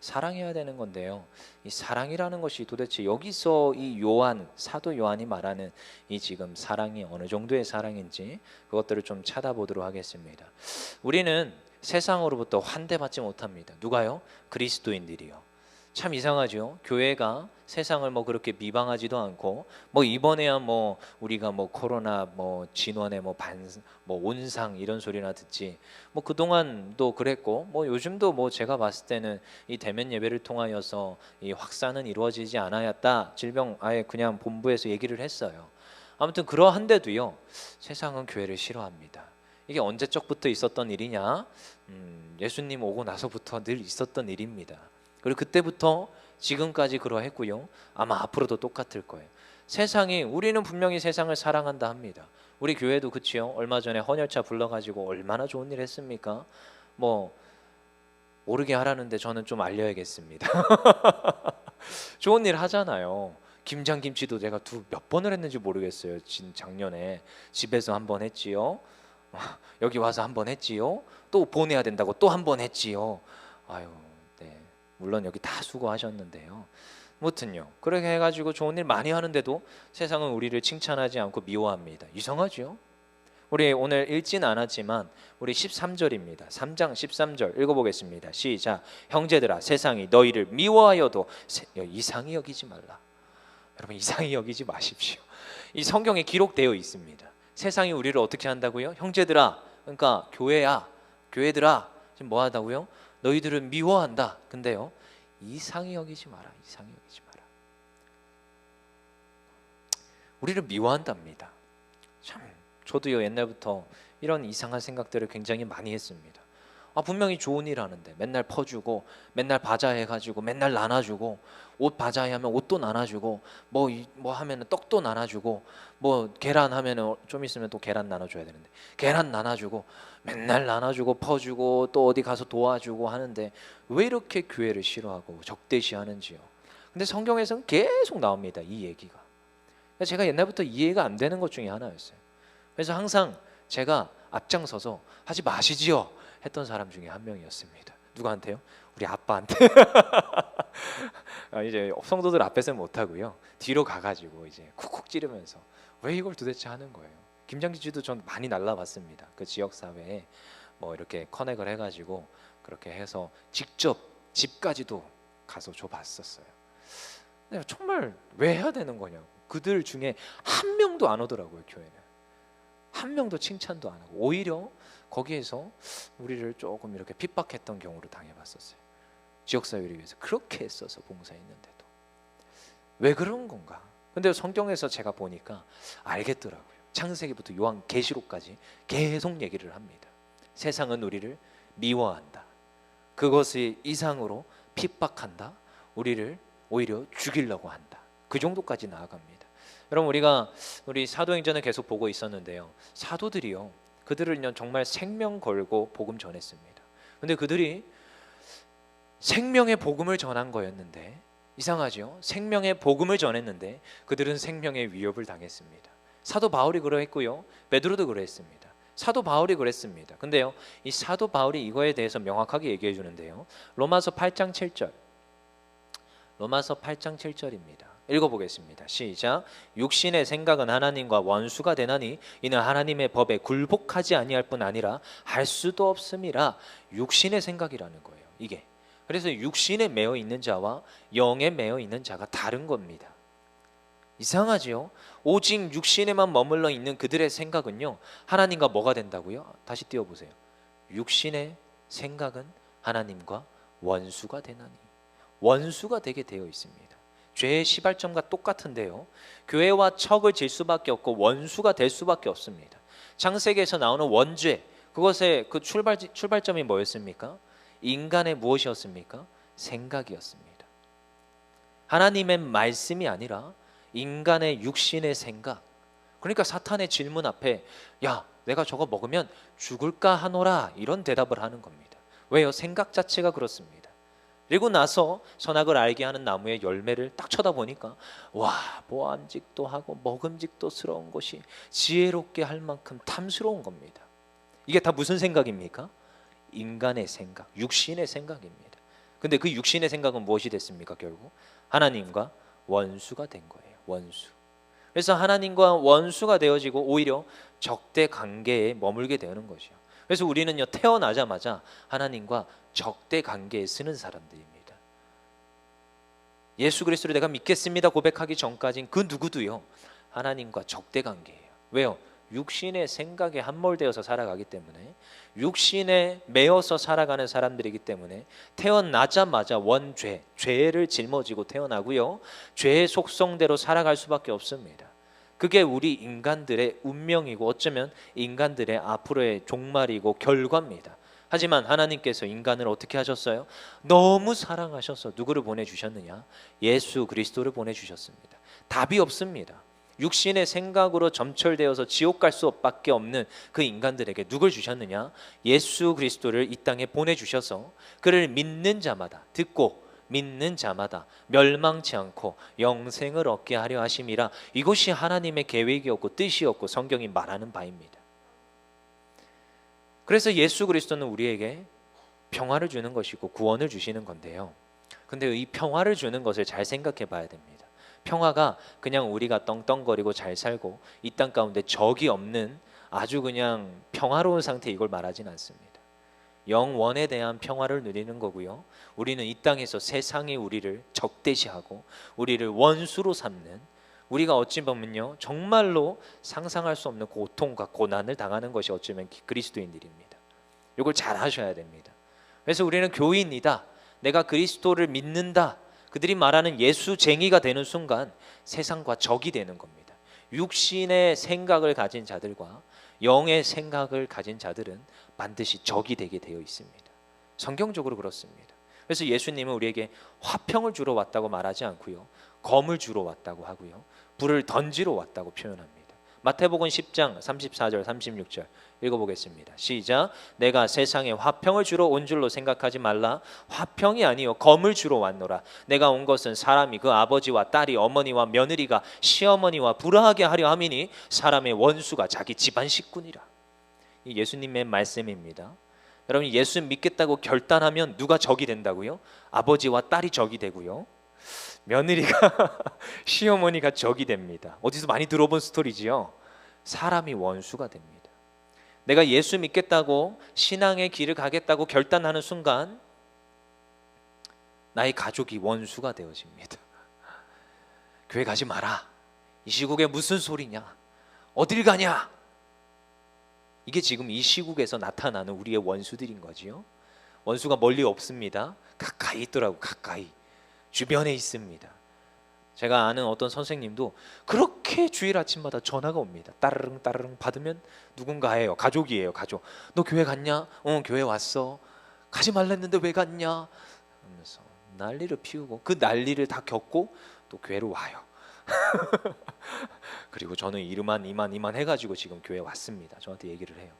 사랑해야 되는 건데요. 이 사랑이라는 것이 도대체 여기서 이 요한 사도 요한이 말하는 이 지금 사랑이 어느 정도의 사랑인지 그것들을 좀 찾아보도록 하겠습니다. 우리는 세상으로부터 환대받지 못합니다. 누가요? 그리스도인들이요. 참 이상하죠. 교회가 세상을 뭐 그렇게 미방하지도 않고 뭐 이번에야 뭐 우리가 뭐 코로나 뭐 진원의 뭐반뭐 온상 이런 소리나 듣지 뭐 그동안도 그랬고 뭐 요즘도 뭐 제가 봤을 때는 이 대면 예배를 통하여서 이 확산은 이루어지지 않았다 질병 아예 그냥 본부에서 얘기를 했어요. 아무튼 그러한데도요 세상은 교회를 싫어합니다. 이게 언제적부터 있었던 일이냐? 음, 예수님 오고 나서부터 늘 있었던 일입니다. 그리고 그때부터 지금까지 그러했고요. 아마 앞으로도 똑같을 거예요. 세상이 우리는 분명히 세상을 사랑한다 합니다. 우리 교회도 그치요. 얼마 전에 헌혈차 불러가지고 얼마나 좋은 일 했습니까? 뭐 모르게 하라는데 저는 좀 알려야겠습니다. 좋은 일 하잖아요. 김장 김치도 제가 두 몇 번을 했는지 모르겠어요. 진 작년에 집에서 한 번 했지요. 여기 와서 한 번 했지요. 또 보내야 된다고 또 한 번 했지요. 아유, 네. 물론 여기 다 수고하셨는데요. 무튼요. 그렇게 해가지고 좋은 일 많이 하는데도 세상은 우리를 칭찬하지 않고 미워합니다. 이상하죠? 우리 오늘 읽진 않았지만 우리 13절입니다. 3장 13절 읽어보겠습니다. 시작. 형제들아 세상이 너희를 미워하여도 세- 이상히 여기지 말라. 여러분 이상히 여기지 마십시오. 이 성경에 기록되어 있습니다. 세상이 우리를 어떻게 한다고요? 형제들아, 그러니까 교회야, 교회들아, 지금 뭐 한다고요? 너희들을 미워한다. 근데요, 이상히 여기지 마라. 이상히 여기지 마라. 우리를 미워한답니다. 참, 저도요 옛날부터 이런 이상한 생각들을 굉장히 많이 했습니다. 아 분명히 좋은 일 하는데 맨날 퍼주고 맨날 바자해 가지고 맨날 나눠주고 옷 바자해 하면 옷도 나눠주고 뭐뭐 하면은 떡도 나눠주고 뭐 계란 하면은 좀 있으면 또 계란 나눠줘야 되는데 계란 나눠주고 맨날 나눠주고 퍼주고 또 어디 가서 도와주고 하는데 왜 이렇게 교회를 싫어하고 적대시하는지요. 근데 성경에서는 계속 나옵니다 이 얘기가. 제가 옛날부터 이해가 안 되는 것 중에 하나였어요. 그래서 항상 제가 앞장서서 하지 마시지요 했던 사람 중에 한 명이었습니다. 누구한테요? 우리 아빠한테. 아, 이제 성도들 앞에서는 못 하고요. 뒤로 가가지고 이제 쿡쿡 찌르면서 왜 이걸 도대체 하는 거예요? 김장기지도 전 많이 날라봤습니다. 그 지역 사회에 뭐 이렇게 커넥을 해가지고 그렇게 해서 직접 집까지도 가서 줘봤었어요. 근데 정말 왜 해야 되는 거냐고. 그들 중에 한 명도 안 오더라고요 교회는. 한 명도 칭찬도 안 하고 오히려 거기에서 우리를 조금 이렇게 핍박했던 경우를 당해봤었어요. 지역사회를 위해서 그렇게 애써서 봉사했는데도 왜 그런 건가? 근데 성경에서 제가 보니까 알겠더라고요. 창세기부터 요한 계시록까지 계속 얘기를 합니다. 세상은 우리를 미워한다. 그것의 이상으로 핍박한다. 우리를 오히려 죽이려고 한다. 그 정도까지 나아갑니다. 여러분 우리가 우리 사도행전을 계속 보고 있었는데요. 사도들이요. 그들을요 정말 생명 걸고 복음 전했습니다. 근데 그들이 생명의 복음을 전한 거였는데 이상하죠. 생명의 복음을 전했는데 그들은 생명의 위협을 당했습니다. 사도 바울이 그러했고요. 베드로도 그랬습니다. 사도 바울이 그랬습니다. 근데요. 이 사도 바울이 이거에 대해서 명확하게 얘기해 주는데요. 로마서 8장 7절. 로마서 8장 7절입니다. 읽어보겠습니다. 시작. 육신의 생각은 하나님과 원수가 되나니 이는 하나님의 법에 굴복하지 아니할 뿐 아니라 할 수도 없음이라 육신의 생각이라는 거예요. 이게 그래서 육신에 매여 있는 자와 영에 매여 있는 자가 다른 겁니다. 이상하지요? 오직 육신에만 머물러 있는 그들의 생각은요 하나님과 뭐가 된다고요? 다시 띄워보세요. 육신의 생각은 하나님과 원수가 되나니 원수가 되게 되어 있습니다. 죄의 시발점과 똑같은데요. 교회와 척을 질 수밖에 없고 원수가 될 수밖에 없습니다. 창세기에서 나오는 원죄 그것의 그 출발 출발점이 뭐였습니까? 인간의 무엇이었습니까? 생각이었습니다. 하나님의 말씀이 아니라 인간의 육신의 생각. 그러니까 사탄의 질문 앞에 야, 내가 저거 먹으면 죽을까 하노라 이런 대답을 하는 겁니다. 왜요? 생각 자체가 그렇습니다. 그리고 나서 선악을 알게 하는 나무의 열매를 딱 쳐다보니까 와 보암직도 하고 먹음직도스러운 것이 지혜롭게 할 만큼 탐스러운 겁니다. 이게 다 무슨 생각입니까? 인간의 생각, 육신의 생각입니다. 근데 그 육신의 생각은 무엇이 됐습니까? 결국 하나님과 원수가 된 거예요. 원수. 그래서 하나님과 원수가 되어지고 오히려 적대 관계에 머물게 되는 것이요. 그래서 우리는요 태어나자마자 하나님과 적대 관계에 쓰는 사람들입니다. 예수 그리스도를 내가 믿겠습니다 고백하기 전까진 그 누구도요 하나님과 적대 관계예요. 왜요? 육신의 생각에 함몰되어서 살아가기 때문에 육신에 매여서 살아가는 사람들이기 때문에 태어나자마자 원죄, 죄를 짊어지고 태어나고요. 죄의 속성대로 살아갈 수밖에 없습니다. 그게 우리 인간들의 운명이고 어쩌면 인간들의 앞으로의 종말이고 결과입니다. 하지만 하나님께서 인간을 어떻게 하셨어요? 너무 사랑하셔서 누구를 보내주셨느냐? 예수 그리스도를 보내주셨습니다. 답이 없습니다. 육신의 생각으로 점철되어서 지옥 갈 수밖에 없는 그 인간들에게 누굴 주셨느냐? 예수 그리스도를 이 땅에 보내주셔서 그를 믿는 자마다 듣고 믿는 자마다 멸망치 않고 영생을 얻게 하려 하심이라 이것이 하나님의 계획이었고 뜻이었고 성경이 말하는 바입니다. 그래서 예수 그리스도는 우리에게 평화를 주는 것이고 구원을 주시는 건데요. 근데 이 평화를 주는 것을 잘 생각해 봐야 됩니다. 평화가 그냥 우리가 떵떵거리고 잘 살고 이 땅 가운데 적이 없는 아주 그냥 평화로운 상태 이걸 말하진 않습니다. 영원에 대한 평화를 누리는 거고요. 우리는 이 땅에서 세상이 우리를 적대시하고 우리를 원수로 삼는 우리가 어찌 보면요 정말로 상상할 수 없는 고통과 고난을 당하는 것이 어쩌면 그리스도인들입니다. 이걸 잘 하셔야 됩니다. 그래서 우리는 교인이다. 내가 그리스도를 믿는다. 그들이 말하는 예수쟁이가 되는 순간 세상과 적이 되는 겁니다. 육신의 생각을 가진 자들과 영의 생각을 가진 자들은 반드시 적이 되게 되어 있습니다. 성경적으로 그렇습니다. 그래서 예수님은 우리에게 화평을 주러 왔다고 말하지 않고요. 검을 주러 왔다고 하고요. 불을 던지러 왔다고 표현합니다. 마태복음 10장 34절 36절 읽어보겠습니다. 시작. 내가 세상에 화평을 주러 온 줄로 생각하지 말라. 화평이 아니요 검을 주러 왔노라. 내가 온 것은 사람이 그 아버지와 딸이 어머니와 며느리가 시어머니와 불화하게 하려 함이니 사람의 원수가 자기 집안 식구니라. 이 예수님의 말씀입니다. 여러분 예수 믿겠다고 결단하면 누가 적이 된다고요? 아버지와 딸이 적이 되고요. 며느리가 시어머니가 적이 됩니다. 어디서 많이 들어본 스토리지요. 사람이 원수가 됩니다. 내가 예수 믿겠다고 신앙의 길을 가겠다고 결단하는 순간 나의 가족이 원수가 되어집니다. 교회 가지 마라. 이 시국에 무슨 소리냐? 어딜 가냐? 이게 지금 이 시국에서 나타나는 우리의 원수들인 거지요. 원수가 멀리 없습니다. 가까이 있더라고 가까이. 주변에 있습니다. 제가 아는 어떤 선생님도 그렇게 주일 아침마다 전화가 옵니다. 따르릉 따르릉 받으면 누군가예요. 가족이에요. 가족. 너 교회 갔냐? 어, 교회 왔어. 가지 말랬는데 왜 갔냐? 하면서 난리를 피우고 그 난리를 다 겪고 또 교회로 와요. 그리고 저는 이르만 이만 이만 해가지고 지금 교회 왔습니다. 저한테 얘기를 해요.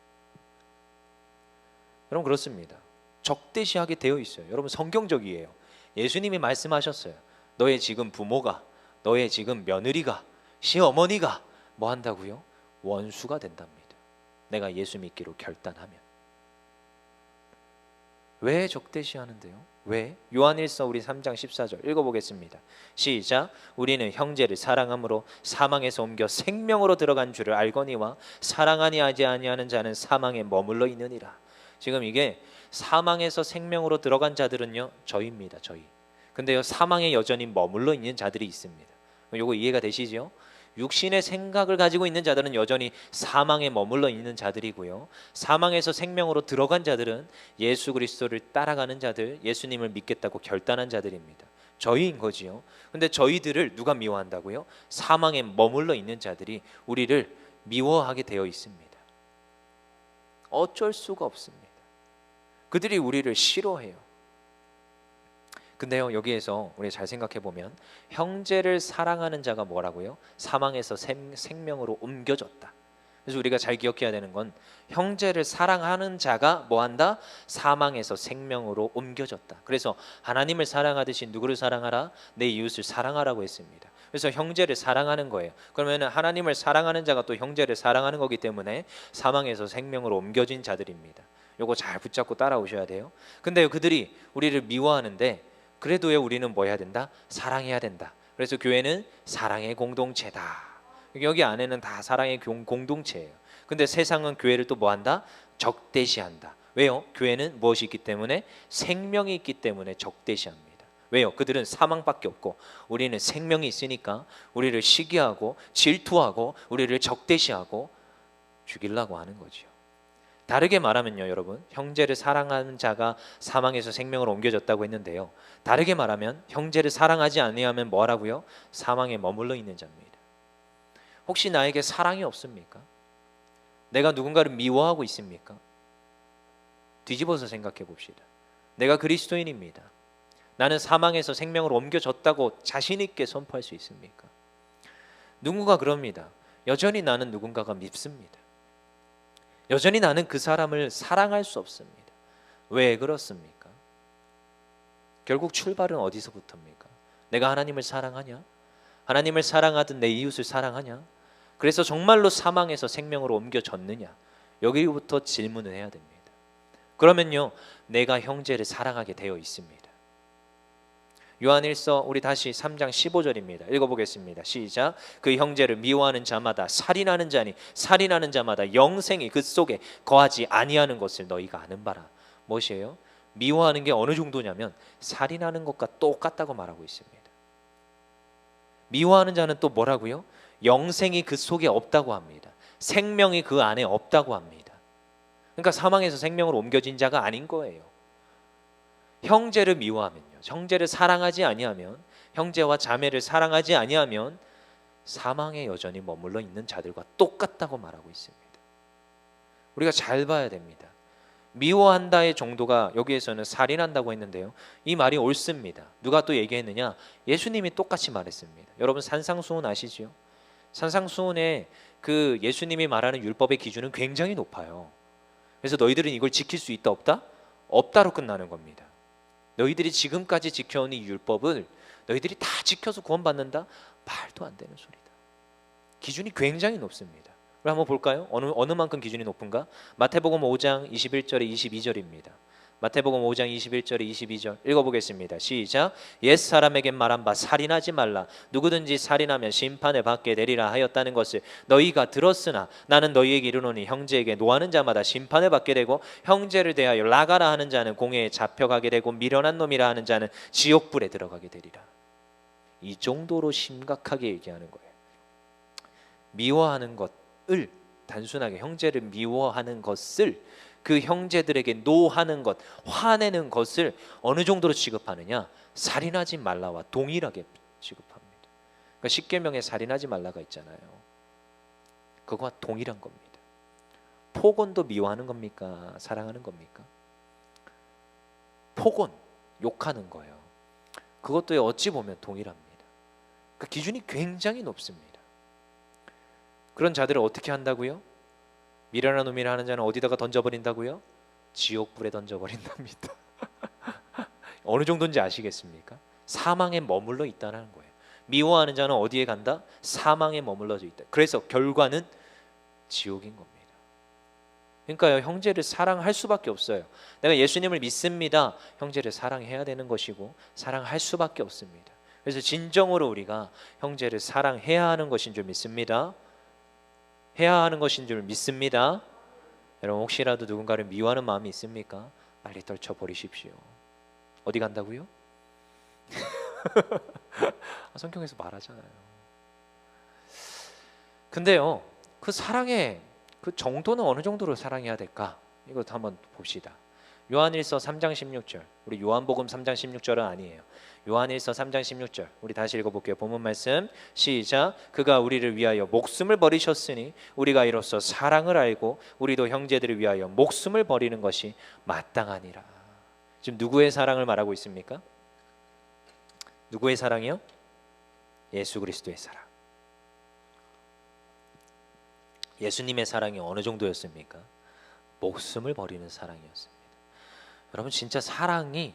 여러분 그렇습니다. 적대시하게 되어 있어요. 여러분 성경적이에요. 예수님이 말씀하셨어요. 너의 지금 부모가, 너의 지금 며느리가, 시어머니가 뭐 한다고요? 원수가 된답니다. 내가 예수 믿기로 결단하면. 왜 적대시하는데요? 왜? 요한일서 우리 3장 14절 읽어보겠습니다. 시작. 우리는 형제를 사랑함으로 사망에서 옮겨 생명으로 들어간 줄을 알거니와 사랑하니 하지 아니하는 자는 사망에 머물러 있느니라. 지금 이게 사망에서 생명으로 들어간 자들은요 저희입니다 저희 근데요 사망에 여전히 머물러 있는 자들이 있습니다 요거 이해가 되시죠? 육신의 생각을 가지고 있는 자들은 여전히 사망에 머물러 있는 자들이고요. 사망에서 생명으로 들어간 자들은 예수 그리스도를 따라가는 자들, 예수님을 믿겠다고 결단한 자들입니다. 저희인 거지요. 근데 저희들을 누가 미워한다고요? 사망에 머물러 있는 자들이 우리를 미워하게 되어 있습니다. 어쩔 수가 없습니다. 그들이 우리를 싫어해요. 근데요 여기에서 우리 잘 생각해 보면 형제를 사랑하는 자가 뭐라고요? 사망에서 생, 생명으로 옮겨졌다. 그래서 우리가 잘 기억해야 되는 건 형제를 사랑하는 자가 뭐한다? 사망에서 생명으로 옮겨졌다. 그래서 하나님을 사랑하듯이 누구를 사랑하라? 내 이웃을 사랑하라고 했습니다. 그래서 형제를 사랑하는 거예요. 그러면 하나님을 사랑하는 자가 또 형제를 사랑하는 거기 때문에 사망에서 생명으로 옮겨진 자들입니다. 요거 잘 붙잡고 따라오셔야 돼요. 근데 그들이 우리를 미워하는데 그래도 왜 우리는 뭐 해야 된다? 사랑해야 된다. 그래서 교회는 사랑의 공동체다. 여기 안에는 다 사랑의 공- 공동체예요. 근데 세상은 교회를 또 뭐 한다? 적대시한다. 왜요? 교회는 무엇이 있기 때문에 생명이 있기 때문에 적대시합니다. 왜요? 그들은 사망밖에 없고 우리는 생명이 있으니까 우리를 시기하고 질투하고 우리를 적대시하고 죽이려고 하는 거죠. 다르게 말하면요, 여러분, 형제를 사랑하는 자가 사망에서 생명으로 옮겨졌다고 했는데요. 다르게 말하면 형제를 사랑하지 아니하면 뭐라고요? 사망에 머물러 있는 자입니다. 혹시 나에게 사랑이 없습니까? 내가 누군가를 미워하고 있습니까? 뒤집어서 생각해 봅시다. 내가 그리스도인입니다. 나는 사망에서 생명으로 옮겨졌다고 자신 있게 선포할 수 있습니까? 누군가 그럽니다. 여전히 나는 누군가가 밉습니다. 여전히 나는 그 사람을 사랑할 수 없습니다. 왜 그렇습니까? 결국 출발은 어디서부터입니까? 내가 하나님을 사랑하냐? 하나님을 사랑하듯 내 이웃을 사랑하냐? 그래서 정말로 사망에서 생명으로 옮겨졌느냐? 여기부터 질문을 해야 됩니다. 그러면요, 내가 형제를 사랑하게 되어 있습니다. 요한일서 우리 다시 3장 15절입니다. 읽어보겠습니다. 시작. 그 형제를 미워하는 자마다 살인하는 자니 살인하는 자마다 영생이 그 속에 거하지 아니하는 것을 너희가 아는 바라. 무엇이에요? 미워하는 게 어느 정도냐면 살인하는 것과 똑같다고 말하고 있습니다. 미워하는 자는 또 뭐라고요? 영생이 그 속에 없다고 합니다. 생명이 그 안에 없다고 합니다. 그러니까 사망에서 생명으로 옮겨진 자가 아닌 거예요. 형제를 미워하면요. 형제를 사랑하지 아니하면 형제와 자매를 사랑하지 아니하면 사망에 여전히 머물러 있는 자들과 똑같다고 말하고 있습니다. 우리가 잘 봐야 됩니다. 미워한다의 정도가 여기에서는 살인한다고 했는데요. 이 말이 옳습니다. 누가 또 얘기했느냐? 예수님이 똑같이 말했습니다. 여러분 산상수훈 아시지요? 산상수훈에 그 예수님이 말하는 율법의 기준은 굉장히 높아요. 그래서 너희들은 이걸 지킬 수 있다 없다? 없다로 끝나는 겁니다. 너희들이 지금까지 지켜온 이 율법을 너희들이 다 지켜서 구원받는다? 말도 안 되는 소리다. 기준이 굉장히 높습니다. 우리 한번 볼까요? 어느 어느 만큼 기준이 높은가? 마태복음 5장 21절에 22절입니다. 마태복음 5장 21절에 22절 읽어보겠습니다. 시작. 옛 사람에게 말한 바 살인하지 말라. 누구든지 살인하면 심판을 받게 되리라 하였다는 것을 너희가 들었으나 나는 너희에게 이르노니 형제에게 노하는 자마다 심판을 받게 되고 형제를 대하여 나가라 하는 자는 공회에 잡혀가게 되고 미련한 놈이라 하는 자는 지옥 불에 들어가게 되리라. 이 정도로 심각하게 얘기하는 거예요. 미워하는 것을 단순하게 형제를 미워하는 것을 그 형제들에게 노하는 것, 화내는 것을 어느 정도로 취급하느냐? 살인하지 말라와 동일하게 취급합니다. 그러니까 십계명에 살인하지 말라가 있잖아요. 그거와 동일한 겁니다. 폭언도 미워하는 겁니까? 사랑하는 겁니까? 폭언, 욕하는 거예요. 그것도 어찌 보면 동일합니다. 그 기준이 굉장히 높습니다. 그런 자들을 어떻게 한다고요? 미련한 놈이라 하는 자는 어디다가 던져버린다고요? 지옥불에 던져버린답니다. 어느 정도인지 아시겠습니까? 사망에 머물러 있다는 거예요. 미워하는 자는 어디에 간다? 사망에 머물러져 있다. 그래서 결과는 지옥인 겁니다. 그러니까요, 형제를 사랑할 수밖에 없어요. 내가 예수님을 믿습니다. 형제를 사랑해야 되는 것이고 사랑할 수밖에 없습니다. 그래서 진정으로 우리가 형제를 사랑해야 하는 것인 줄 믿습니다. 해야 하는 것인 줄 믿습니다. 여러분 혹시라도 누군가를 미워하는 마음이 있습니까? 빨리 떨쳐 버리십시오. 어디 간다고요? 아, 성경에서 말하잖아요. 근데요, 그 사랑의 그 정도는 어느 정도로 사랑해야 될까? 이것도 한번 봅시다. 요한일서 3장 16절. 우리 요한복음 3장 16절은 아니에요. 요한일서 3장 16절. 우리 다시 읽어 볼게요. 본문 말씀. 시작. 그가 우리를 위하여 목숨을 버리셨으니 우리가 이로써 사랑을 알고 우리도 형제들을 위하여 목숨을 버리는 것이 마땅하니라. 지금 누구의 사랑을 말하고 있습니까? 누구의 사랑이요? 예수 그리스도의 사랑. 예수님의 사랑이 어느 정도였습니까? 목숨을 버리는 사랑이었습니다. 여러분 진짜 사랑이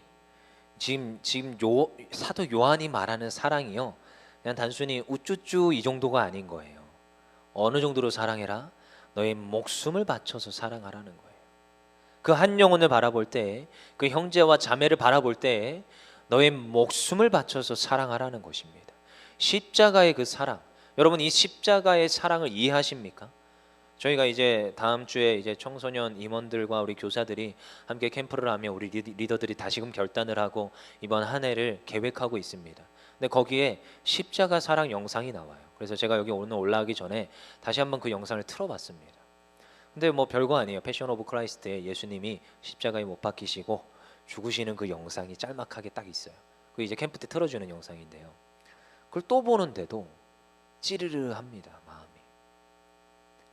지금 지금 요 사도 요한이 말하는 사랑이요. 그냥 단순히 우쭈쭈 이 정도가 아닌 거예요. 어느 정도로 사랑해라? 너의 목숨을 바쳐서 사랑하라는 거예요. 그 한 영혼을 바라볼 때, 그 형제와 자매를 바라볼 때 너의 목숨을 바쳐서 사랑하라는 것입니다. 십자가의 그 사랑. 여러분 이 십자가의 사랑을 이해하십니까? 저희가 이제 다음 주에 이제 청소년 임원들과 우리 교사들이 함께 캠프를 하며 우리 리더들이 다시금 결단을 하고 이번 한 해를 계획하고 있습니다. 근데 거기에 십자가 사랑 영상이 나와요. 그래서 제가 여기 오늘 올라가기 전에 다시 한번 그 영상을 틀어봤습니다. 근데 뭐 별거 아니에요. 패션 오브 크라이스트에 예수님이 십자가에 못 박히시고 죽으시는 그 영상이 짤막하게 딱 있어요. 그 이제 캠프 때 틀어주는 영상인데요. 그걸 또 보는데도 찌르르 합니다 마음이.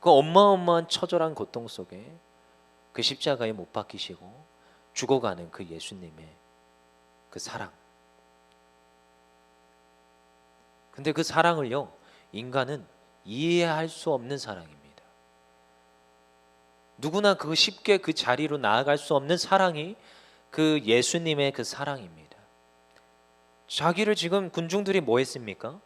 그 어마어마한 처절한 고통 속에 그 십자가에 못 박히시고 죽어가는 그 예수님의 그 사랑. 근데 그 사랑을요 인간은 이해할 수 없는 사랑입니다. 누구나 그 쉽게 그 자리로 나아갈 수 없는 사랑이 그 예수님의 그 사랑입니다. 자기를 지금 군중들이 뭐 했습니까?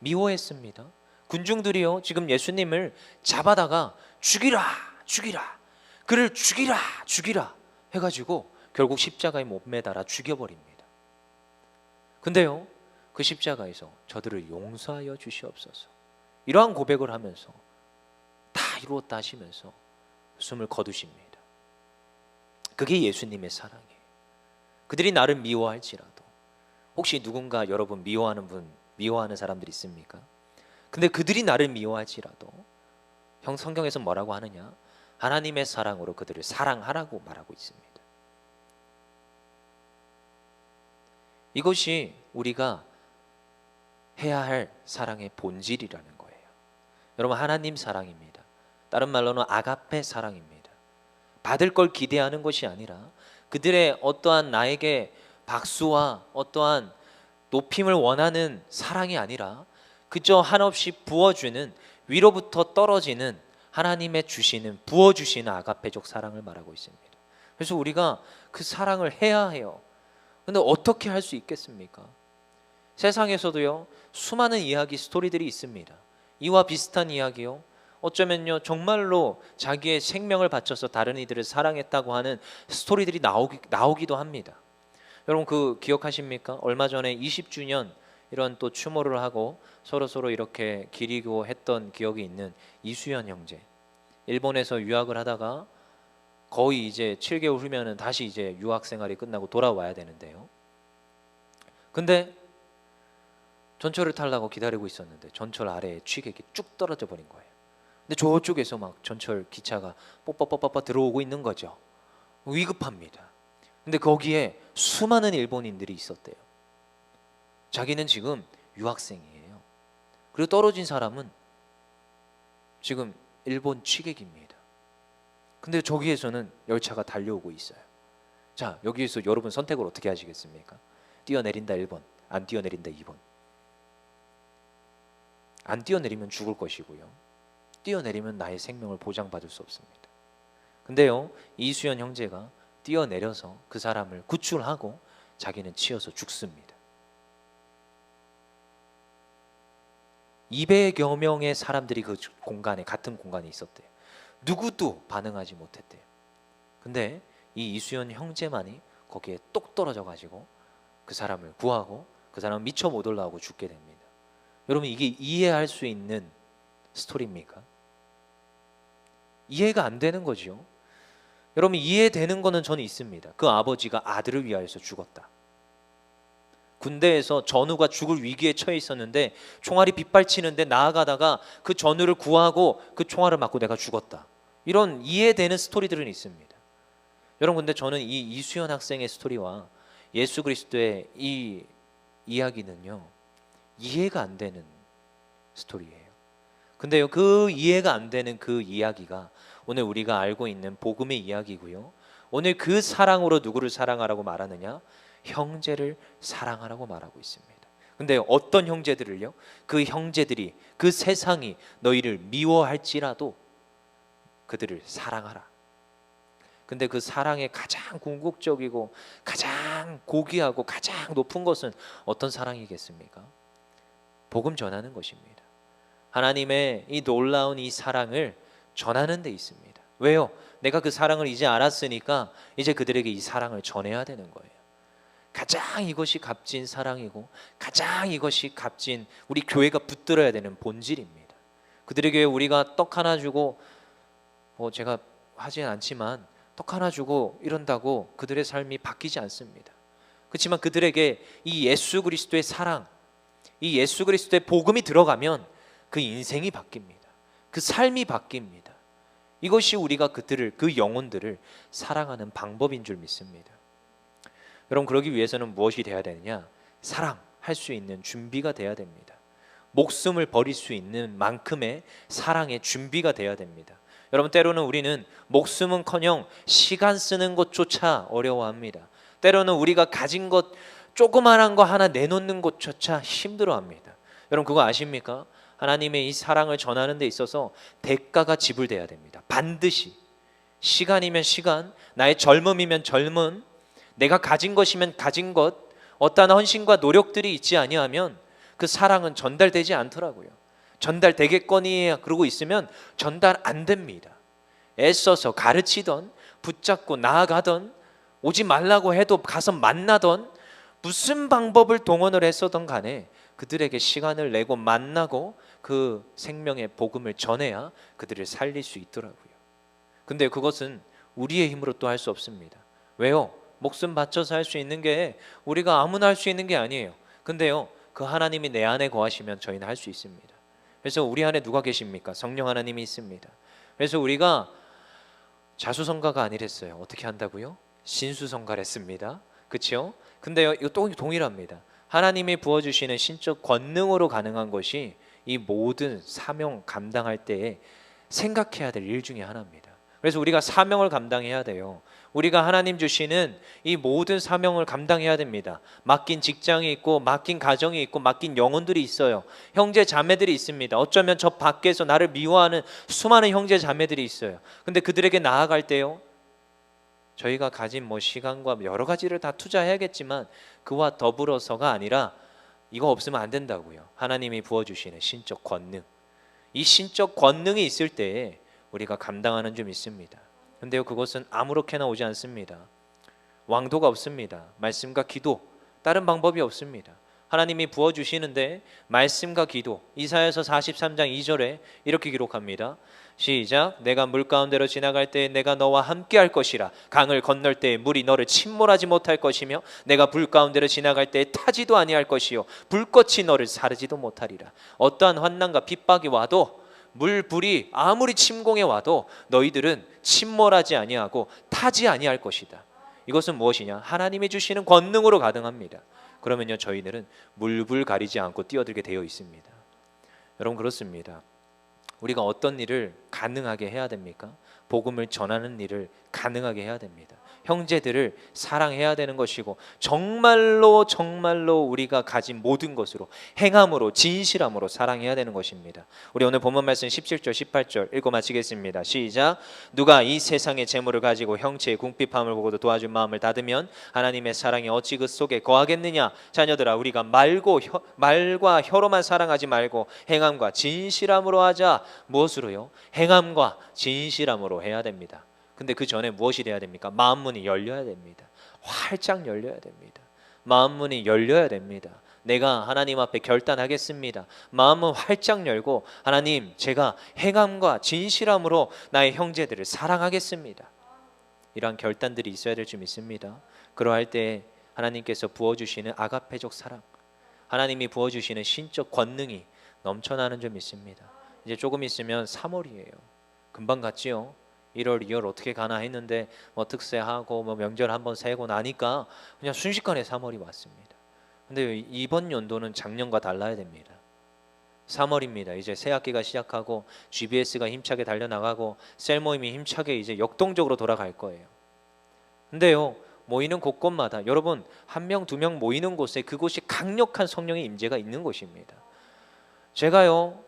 미워했습니다. 군중들이요 지금 예수님을 잡아다가 죽이라 죽이라 그를 죽이라 죽이라 해가지고 결국 십자가에 못 매달아 죽여버립니다. 근데요 그 십자가에서 저들을 용서하여 주시옵소서 이러한 고백을 하면서 다 이루었다 하시면서 숨을 거두십니다. 그게 예수님의 사랑이에요. 그들이 나를 미워할지라도 혹시 누군가 여러분 미워하는 분 미워하는 사람들 있습니까? 근데 그들이 나를 미워할지라도 형 성경에서 뭐라고 하느냐? 하나님의 사랑으로 그들을 사랑하라고 말하고 있습니다. 이것이 우리가 해야 할 사랑의 본질이라는 거예요. 여러분 하나님 사랑입니다. 다른 말로는 아가페 사랑입니다. 받을 걸 기대하는 것이 아니라 그들의 어떠한 나에게 박수와 어떠한 높임을 원하는 사랑이 아니라 그저 한없이 부어주는 위로부터 떨어지는 하나님의 주시는 부어주시는 아가페적 사랑을 말하고 있습니다. 그래서 우리가 그 사랑을 해야 해요. 근데 어떻게 할 수 있겠습니까? 세상에서도요 수많은 이야기 스토리들이 있습니다. 이와 비슷한 이야기요. 어쩌면요 정말로 자기의 생명을 바쳐서 다른 이들을 사랑했다고 하는 스토리들이 나오기, 나오기도 합니다. 여러분 그 기억하십니까? 얼마 전에 20주년 이런 또 추모를 하고 서로 서로 이렇게 기리고 했던 기억이 있는 이수연 형제. 일본에서 유학을 하다가 거의 이제 7개월 후면은 다시 이제 유학 생활이 끝나고 돌아와야 되는데요. 근데 전철을 타려고 기다리고 있었는데 전철 아래에 취객이 쭉 떨어져 버린 거예요. 근데 저쪽에서 막 전철 기차가 뽀뽀뽀뽀뽀 들어오고 있는 거죠. 위급합니다. 근데 거기에 수많은 일본인들이 있었대요. 자기는 지금 유학생이에요. 그리고 떨어진 사람은 지금 일본 취객입니다. 근데 저기에서는 열차가 달려오고 있어요. 자, 여기에서 여러분 선택을 어떻게 하시겠습니까? 뛰어내린다 1번, 안 뛰어내린다 2번. 안 뛰어내리면 죽을 것이고요. 뛰어내리면 나의 생명을 보장받을 수 없습니다. 근데요, 이수연 형제가 뛰어내려서 그 사람을 구출하고 자기는 치여서 죽습니다. 200여 명의 사람들이 그 공간에 같은 공간에 있었대요. 누구도 반응하지 못했대요. 근데 이 이수연 형제만이 거기에 똑 떨어져 가지고 그 사람을 구하고 그 사람은 미처 못 올라오고 죽게 됩니다. 여러분 이게 이해할 수 있는 스토리입니까? 이해가 안 되는 거죠. 여러분 이해되는 거는 저는 있습니다. 그 아버지가 아들을 위하여서 죽었다. 군대에서 전우가 죽을 위기에 처해 있었는데 총알이 빗발치는데 나아가다가 그 전우를 구하고 그 총알을 맞고 내가 죽었다. 이런 이해되는 스토리들은 있습니다. 여러분 근데 저는 이 이수연 학생의 스토리와 예수 그리스도의 이 이야기는요 이해가 안 되는 스토리예요. 근데요 그 이해가 안 되는 그 이야기가 오늘 우리가 알고 있는 복음의 이야기고요. 오늘 그 사랑으로 누구를 사랑하라고 말하느냐? 형제를 사랑하라고 말하고 있습니다. 근데 어떤 형제들을요? 그 형제들이 그 세상이 너희를 미워할지라도 그들을 사랑하라. 근데 그 사랑의 가장 궁극적이고 가장 고귀하고 가장 높은 것은 어떤 사랑이겠습니까? 복음 전하는 것입니다. 하나님의 이 놀라운 이 사랑을 전하는 데 있습니다. 왜요? 내가 그 사랑을 이제 알았으니까 이제 그들에게 이 사랑을 전해야 되는 거예요. 가장 이것이 값진 사랑이고 가장 이것이 값진 우리 교회가 붙들어야 되는 본질입니다. 그들에게 우리가 떡 하나 주고 뭐 제가 하진 않지만 떡 하나 주고 이런다고 그들의 삶이 바뀌지 않습니다. 그렇지만 그들에게 이 예수 그리스도의 사랑, 이 예수 그리스도의 복음이 들어가면 그 인생이 바뀝니다. 그 삶이 바뀝니다. 이것이 우리가 그들을 그 영혼들을 사랑하는 방법인 줄 믿습니다. 여러분 그러기 위해서는 무엇이 돼야 되느냐? 사랑할 수 있는 준비가 돼야 됩니다. 목숨을 버릴 수 있는 만큼의 사랑의 준비가 돼야 됩니다. 여러분 때로는 우리는 목숨은커녕 시간 쓰는 것조차 어려워합니다. 때로는 우리가 가진 것 조그만한 거 하나 내놓는 것조차 힘들어합니다. 여러분 그거 아십니까? 하나님의 이 사랑을 전하는 데 있어서 대가가 지불돼야 됩니다. 반드시 시간이면 시간, 나의 젊음이면 젊음, 내가 가진 것이면 가진 것, 어떠한 헌신과 노력들이 있지 아니하면 그 사랑은 전달되지 않더라고요. 전달되겠거니 그러고 있으면 전달 안 됩니다. 애써서 가르치던 붙잡고 나아가던 오지 말라고 해도 가서 만나던 무슨 방법을 동원을 했어던 간에 그들에게 시간을 내고 만나고 그 생명의 복음을 전해야 그들을 살릴 수 있더라고요. 근데 그것은 우리의 힘으로 또 할 수 없습니다. 왜요? 목숨 바쳐서 할 수 있는 게 우리가 아무나 할 수 있는 게 아니에요. 근데요, 그 하나님이 내 안에 거하시면 저희는 할 수 있습니다. 그래서 우리 안에 누가 계십니까? 성령 하나님이 있습니다. 그래서 우리가 자수성가가 아니랬어요. 어떻게 한다고요? 신수성가를 했습니다. 그렇죠? 근데요, 이거 또 동일합니다. 하나님이 부어주시는 신적 권능으로 가능한 것이 이 모든 사명 감당할 때에 생각해야 될 일 중에 하나입니다. 그래서 우리가 사명을 감당해야 돼요. 우리가 하나님 주시는 이 모든 사명을 감당해야 됩니다. 맡긴 직장이 있고 맡긴 가정이 있고 맡긴 영혼들이 있어요. 형제 자매들이 있습니다. 어쩌면 저 밖에서 나를 미워하는 수많은 형제 자매들이 있어요. 근데 그들에게 나아갈 때요. 저희가 가진 뭐 시간과 여러 가지를 다 투자해야겠지만 그와 더불어서가 아니라 이거 없으면 안 된다고요. 하나님이 부어 주시는 신적 권능. 이 신적 권능이 있을 때에 우리가 감당하는 좀 있습니다. 근데요 그것은 아무렇게나 오지 않습니다. 왕도가 없습니다. 말씀과 기도 다른 방법이 없습니다. 하나님이 부어 주시는데 말씀과 기도 이사야서 43장 2절에 이렇게 기록합니다. 시작 내가 물 가운데로 지나갈 때 내가 너와 함께 할 것이라 강을 건널 때 물이 너를 침몰하지 못할 것이며 내가 불 가운데로 지나갈 때 타지도 아니할 것이요 불꽃이 너를 사르지도 못하리라 어떠한 환난과 핍박이 와도 물 불이 아무리 침공해 와도 너희들은 침몰하지 아니하고 타지 아니할 것이다. 이것은 무엇이냐? 하나님이 주시는 권능으로 가능합니다. 그러면요 저희들은 물불 가리지 않고 뛰어들게 되어 있습니다. 여러분 그렇습니다. 우리가 어떤 일을 가능하게 해야 됩니까? 복음을 전하는 일을 가능하게 해야 됩니다. 형제들을 사랑해야 되는 것이고 정말로 정말로 우리가 가진 모든 것으로 행함으로 진실함으로 사랑해야 되는 것입니다. 우리 오늘 본문 말씀 17절 18절 읽고 마치겠습니다. 시작. 누가 이 세상의 재물을 가지고 형체의 궁핍함을 보고도 도와준 마음을 닫으면 하나님의 사랑이 어찌 그 속에 거하겠느냐? 자녀들아 우리가 말고 혀, 말과 혀로만 사랑하지 말고 행함과 진실함으로 하자. 무엇으로요? 행함과 진실함으로 해야 됩니다. 근데 그 전에 무엇이 돼야 됩니까? 마음 문이 열려야 됩니다. 활짝 열려야 됩니다. 마음 문이 열려야 됩니다. 내가 하나님 앞에 결단하겠습니다. 마음은 활짝 열고 하나님 제가 행함과 진실함으로 나의 형제들을 사랑하겠습니다. 이러한 결단들이 있어야 될 줄 믿습니다. 그러할 때 하나님께서 부어주시는 아가페적 사랑, 하나님이 부어주시는 신적 권능이 넘쳐나는 줄 믿습니다. 이제 조금 있으면 3월이에요. 금방 갔지요. 1월, 2월 어떻게 가나 했는데 뭐 특세하고 뭐 명절 한번 세고 나니까 그냥 순식간에 3월이 왔습니다. 근데 이번 연도는 작년과 달라야 됩니다. 3월입니다. 이제 새 학기가 시작하고 GBS가 힘차게 달려나가고 셀 모임이 힘차게 이제 역동적으로 돌아갈 거예요. 근데요. 모이는 곳곳마다 여러분 한 명 두 명 모이는 곳에 그곳이 강력한 성령의 임재가 있는 곳입니다. 제가요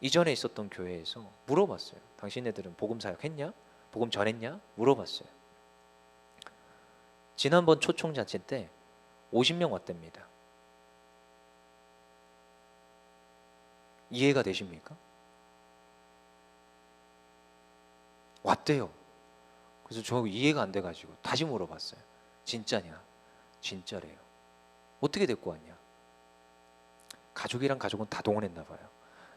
이전에 있었던 교회에서 물어봤어요. 당신네들은 복음 사역했냐? 복음 전했냐? 물어봤어요. 지난번 초청 자체 때 50명 왔답니다. 이해가 되십니까? 왔대요. 그래서 저 이해가 안 돼가지고 다시 물어봤어요. 진짜냐? 진짜래요. 어떻게 데리고 왔냐? 가족이랑 가족은 다 동원했나 봐요.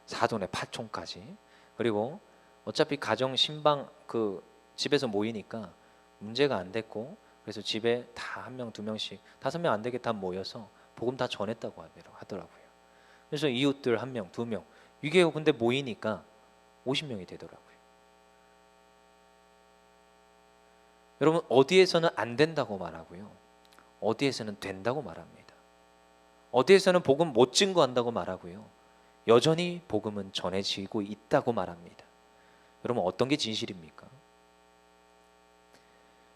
사돈의 파총까지. 그리고 어차피 가정 신방 그 집에서 모이니까 문제가 안 됐고 그래서 집에 다 한 명 두 명씩 다섯 명 안 되겠다 모여서 복음 다 전했다고 하더라- 하더라고요. 그래서 이웃들 한 명, 두 명 이게 근데 모이니까 50명이 되더라고요. 여러분 어디에서는 안 된다고 말하고요. 어디에서는 된다고 말합니다. 어디에서는 복음 못 증거한다고 말하고요. 여전히 복음은 전해지고 있다고 말합니다. 여러분 어떤 게 진실입니까?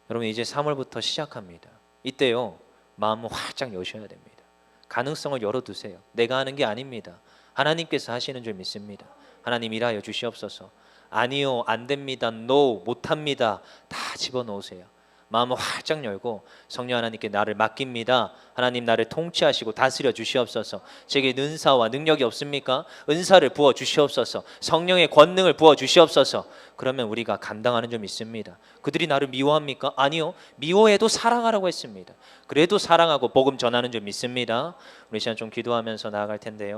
여러분 이제 3월부터 시작합니다. 이때요 마음을 활짝 여셔야 됩니다. 가능성을 열어두세요. 내가 하는 게 아닙니다. 하나님께서 하시는 줄 믿습니다. 하나님 일하여 주시옵소서. 아니요 안 됩니다. No 못합니다. 다 집어넣으세요. 마음을 활짝 열고 성령 하나님께 나를 맡깁니다. 하나님 나를 통치하시고 다스려 주시옵소서. 제게 은사와 능력이 없습니까? 은사를 부어 주시옵소서. 성령의 권능을 부어 주시옵소서. 그러면 우리가 감당하는 줄 믿습니다. 그들이 나를 미워합니까? 아니요. 미워해도 사랑하라고 했습니다. 그래도 사랑하고 복음 전하는 줄 믿습니다. 우리 시간 좀 기도하면서 나아갈 텐데요.